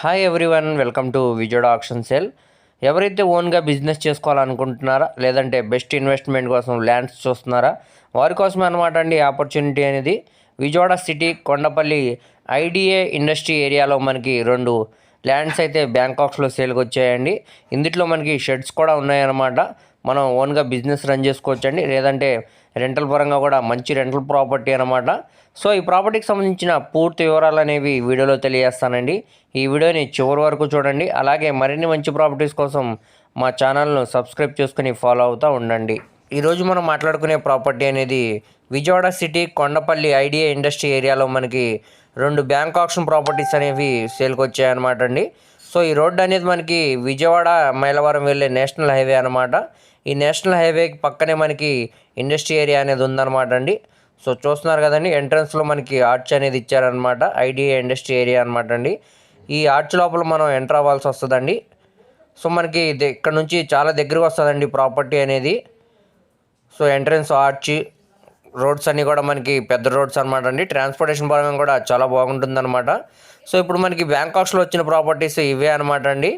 Hi everyone welcome to Vijayawada auction sale ఎవరైతే ఓన్గా business చేసుకోవాలనుకుంటున్నారా లేదంటే బెస్ట్ ఇన్వెస్ట్మెంట్ కోసం ల్యాండ్స్ చూస్తున్నారా వారి కోసమే అనమాట అండి ఆపర్చునిటీ అనేది. Vijayawada city Kondapalli IDA industry ఏరియాలో మనకి రెండు ల్యాండ్స్ అయితే బ్యాంకాక్స్లో సేల్కి వచ్చాయండి. ఇందులో మనకి షెడ్స్ కూడా ఉన్నాయన్నమాట. మనం ఓన్గా బిజినెస్ రన్ చేసుకోవచ్చండి. లేదంటే రెంటల్ పరంగా కూడా మంచి రెంటల్ ప్రాపర్టీ అనమాట సో ఈ ప్రాపర్టీకి సంబంధించిన పూర్తి వివరాలు అనేవి వీడియోలో తెలియజేస్తానండి. ఈ వీడియోని చివరి వరకు చూడండి. అలాగే మరిన్ని మంచి ప్రాపర్టీస్ కోసం మా ఛానల్ను సబ్స్క్రైబ్ చేసుకుని ఫాలో అవుతూ ఉండండి. ఈరోజు మనం మాట్లాడుకునే ప్రాపర్టీ అనేది Vijayawada city Kondapalli IDA industry ఏరియాలో మనకి రెండు బ్యాంక్ ఆప్షన్ ప్రాపర్టీస్ అనేవి సేల్కి వచ్చాయన్నమాట అండి. సో ఈ రోడ్డు అనేది మనకి విజయవాడ మైలవరం వెళ్ళే నేషనల్ హైవే అనమాట ఈ నేషనల్ హైవేకి పక్కనే మనకి ఇండస్ట్రీ ఏరియా అనేది ఉందన్నమాట అండి. సో చూస్తున్నారు కదండి ఎంట్రన్స్లో మనకి ఆర్చ్ అనేది ఇచ్చారనమాట ఐడిఏ ఇండస్ట్రీ ఏరియా అనమాట అండి. ఈ ఆర్చ్ లోపల మనం ఎంటర్ అవ్వాల్సి వస్తుందండి. సో మనకి ఇది ఇక్కడ నుంచి చాలా దగ్గరకు వస్తుందండి ప్రాపర్టీ అనేది. సో ఎంట్రన్స్ ఆర్చ్ రోడ్స్ అన్నీ కూడా మనకి పెద్ద రోడ్స్ అనమాట అండి. ట్రాన్స్పోర్టేషన్ పరంగా కూడా చాలా బాగుంటుంది అనమాట సో ఇప్పుడు మనకి బ్యాంకాక్స్లో వచ్చిన ప్రాపర్టీస్ ఇవే అనమాట అండి.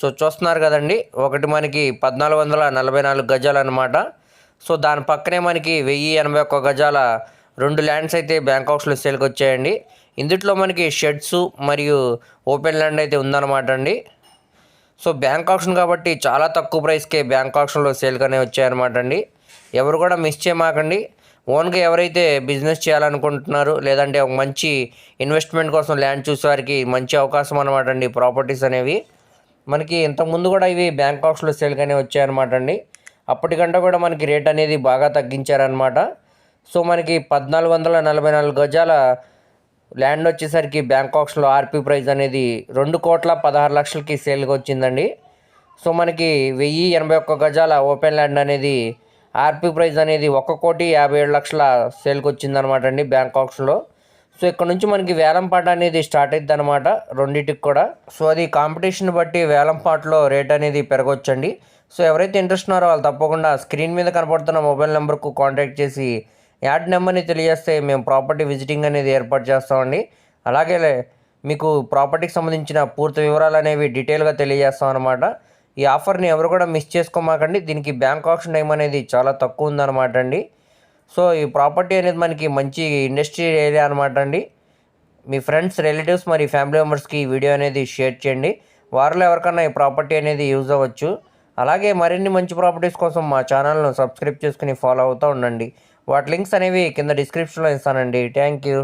సో చూస్తున్నారు కదండి. ఒకటి మనకి పద్నాలుగు వందల నలభై నాలుగు గజాలు అనమాట సో దాని పక్కనే మనకి వెయ్యి ఎనభై ఒక్క గజాల రెండు ల్యాండ్స్ అయితే బ్యాంకాక్స్లో సేల్కి వచ్చాయండి. ఇందుట్లో మనకి షెడ్స్ మరియు ఓపెన్ ల్యాండ్ అయితే ఉందన్నమాట అండి. సో బ్యాంక్ ఆప్షన్ కాబట్టి చాలా తక్కువ ప్రైస్కే బ్యాంక్ ఆప్షన్లో సేల్గానే వచ్చాయన్నమాట అండి. ఎవరు కూడా మిస్ చేయమాకండి. ఓన్గా ఎవరైతే బిజినెస్ చేయాలనుకుంటున్నారు లేదంటే ఒక మంచి ఇన్వెస్ట్మెంట్ కోసం ల్యాండ్ చూసేవారికి మంచి అవకాశం అనమాట అండి ప్రాపర్టీస్ అనేవి. మనకి ఇంతకుముందు కూడా ఇవి బ్యాంక్ ఆప్షన్లో సేల్గానే వచ్చాయన్నమాట అండి. అప్పటికంటే కూడా మనకి రేట్ అనేది బాగా తగ్గించారనమాట సో మనకి పద్నాలుగు వందల నలభై నాలుగు గజాల ల్యాండ్ వచ్చేసరికి బ్యాంకాక్స్లో ఆర్పీ ప్రైస్ అనేది రెండు కోట్ల పదహారు లక్షలకి సేల్కి వచ్చిందండి. సో మనకి వెయ్యి ఎనభై ఒక్క గజాల ఓపెన్ ల్యాండ్ అనేది ఆర్పీ ప్రైస్ అనేది ఒక కోటి యాభై ఏడు లక్షల సేల్కి వచ్చిందనమాట అండి బ్యాంకాక్స్లో సో ఇక్కడ నుంచి మనకి వేలంపాట అనేది స్టార్ట్ అవుతుంది అనమాట రెండింటికి కూడా. సో అది కాంపిటీషన్ బట్టి వేలంపాటలో రేట్ అనేది పెరగొచ్చండి. సో ఎవరైతే ఇంట్రెస్ట్ ఉన్నారో వాళ్ళు తప్పకుండా స్క్రీన్ మీద కనపడుతున్న మొబైల్ నెంబర్కు కాంటాక్ట్ చేసి యాడ్ నెంబర్ని తెలియజేస్తే మేము ప్రాపర్టీ విజిటింగ్ అనేది ఏర్పాటు చేస్తామండి. అలాగే మీకు ప్రాపర్టీకి సంబంధించిన పూర్తి వివరాలు అనేవి డీటెయిల్గా తెలియజేస్తాం అనమాట ఈ ఆఫర్ని ఎవరు కూడా మిస్ చేసుకోమాకండి. దీనికి బ్యాంక్ ఆప్షన్ టైం అనేది చాలా తక్కువ ఉందన్నమాట అండి. సో ఈ ప్రాపర్టీ అనేది మనకి మంచి ఇండస్ట్రీ ఏరియా అనమాట అండి. మీ ఫ్రెండ్స్ రిలేటివ్స్ మరి ఫ్యామిలీ మెంబర్స్కి ఈ వీడియో అనేది షేర్ చేయండి. వారిలో ఎవరికన్నా ఈ ప్రాపర్టీ అనేది యూజ్ అవ్వచ్చు. అలాగే మరిన్ని మంచి ప్రాపర్టీస్ కోసం మా ఛానల్ను సబ్స్క్రైబ్ చేసుకుని ఫాలో అవుతూ ఉండండి. వాటి లింక్స్ అనేవి కింద డిస్క్రిప్షన్లో ఇస్తానండి. Thank you.